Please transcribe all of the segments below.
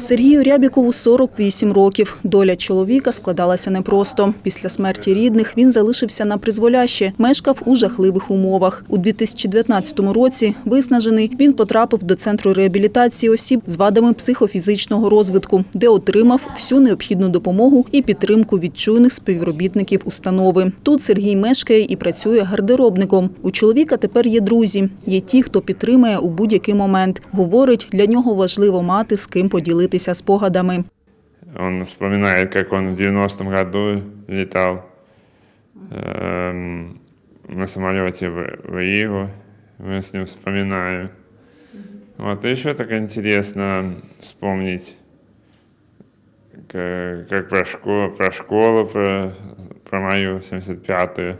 Сергію Рябікову 48 років. Доля чоловіка складалася непросто. Після смерті рідних він залишився на призволяще, мешкав у жахливих умовах. У 2019 році, виснажений, він потрапив до центру реабілітації осіб з вадами психофізичного розвитку, де отримав всю необхідну допомогу і підтримку від чуйних співробітників установи. Тут Сергій мешкає і працює гардеробником. У чоловіка тепер є друзі. Є ті, хто підтримує у будь-який момент. Говорить, для нього важливо мати з ким поділитися спогадами. Он вспоминает, как он в 90-м году летал эм, на самолете в, в Ригу. Мы с ним вспоминаем. Вот, и еще так интересно вспомнить, как, как про, школу, про школу, про, про мою 75-ю.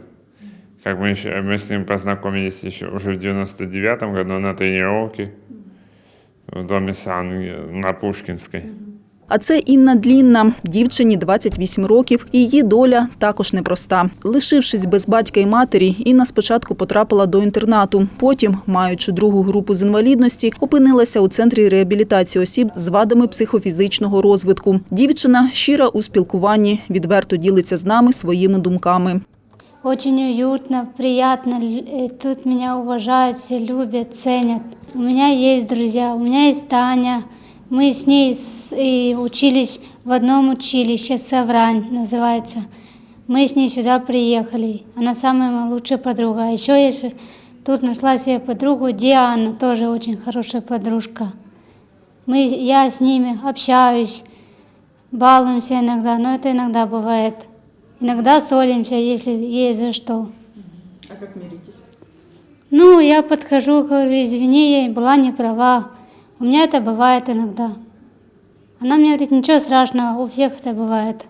Как мы, еще, мы с ним познакомились еще уже в 99-м году на тренировке в доме Сан на Пушкинской. А це Інна Длінна, дівчині 28 років, її доля також непроста. Лишившись без батька і матері, Інна спочатку потрапила до інтернату. Потім, маючи другу групу з інвалідності, опинилася у центрі реабілітації осіб з вадами психофізичного розвитку. Дівчина щира у спілкуванні, відверто ділиться з нами своїми думками. Очень уютно, приятно. Л- э, Тут меня уважают, все любят, ценят. У меня есть друзья, у меня есть Таня. Мы с ней и учились в одном училище, Саврань называется. Мы с ней сюда приехали. Она самая моя лучшая подруга. А еще я тут нашла себе подругу Диана, тоже очень хорошая подружка. Мы, я с ними общаюсь, балуемся иногда, но это иногда бывает. Иногда ссоримся, если есть за что. А як миритесь? Ну, я подхожу, говорю, извини, я была не права. У меня это бывает иногда. Она мне говорит, ничего страшного, у всех это бывает.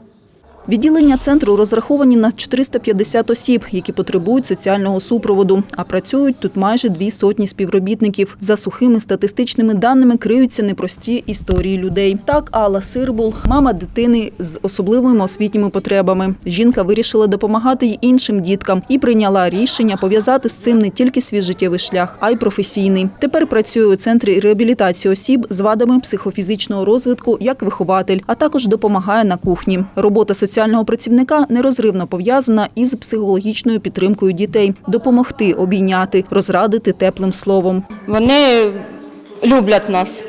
Відділення центру розраховані на 450 осіб, які потребують соціального супроводу. А працюють тут майже дві сотні співробітників. За сухими статистичними даними криються непрості історії людей. Так, Алла Сирбул, мама дитини з особливими освітніми потребами. Жінка вирішила допомагати й іншим діткам і прийняла рішення пов'язати з цим не тільки свій життєвий шлях, а й професійний. Тепер працює у центрі реабілітації осіб з вадами психофізичного розвитку як вихователь, а також допомагає на кухні. Робота соціального працівника нерозривно пов'язана із психологічною підтримкою дітей, допомогти, обійняти, розрадити теплим словом. Вони люблять нас.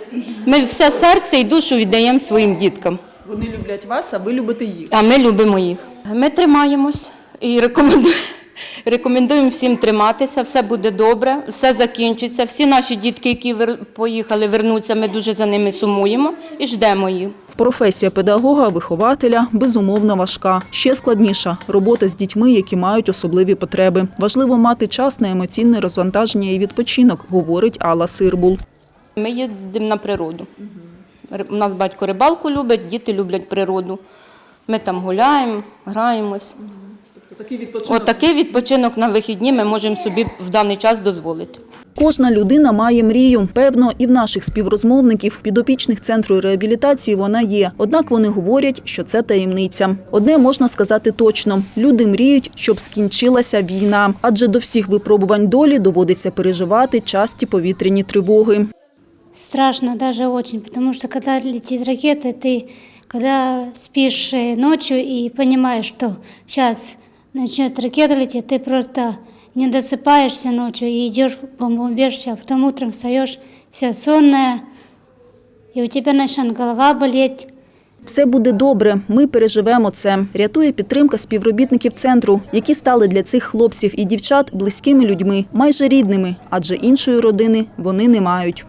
Ми все серце і душу віддаємо своїм діткам, Вони люблять вас, а ви любите їх. а ми любимо їх. Ми тримаємось і рекомендуємо. Рекомендуємо всім триматися, все буде добре, все закінчиться. Всі наші дітки, які поїхали, вернуться, ми дуже за ними сумуємо і ждемо їх. Професія педагога, вихователя безумовно важка. Ще складніша робота з дітьми, які мають особливі потреби. Важливо мати час на емоційне розвантаження і відпочинок, говорить Алла Сирбул. Ми їздимо на природу. Ри- У нас батько рибалку любить, діти люблять природу. Ми там гуляємо, граємось. Такий відпочинок. От такий відпочинок на вихідні ми можемо собі в даний час дозволити. Кожна людина має мрію. Певно, і в наших співрозмовників, підопічних центру реабілітації вона є. Однак вони говорять, що це таємниця. Одне можна сказати точно: люди мріють, щоб скінчилася війна, адже до всіх випробувань долі доводиться переживати часті повітряні тривоги. Страшно даже очень, потому что когда летит ракета, ты когда спишь э, ночью и понимаешь, что сейчас начнет ракета лететь, ты просто не досыпаешься ночью и идешь в бомбоубежище, а потом утром встаешь вся сонная, и у тебя начнет голова болеть. Все буде добре. Ми переживемо це. Рятує підтримка співробітників центру, які стали для цих хлопців і дівчат близькими людьми, майже рідними, адже іншої родини вони не мають.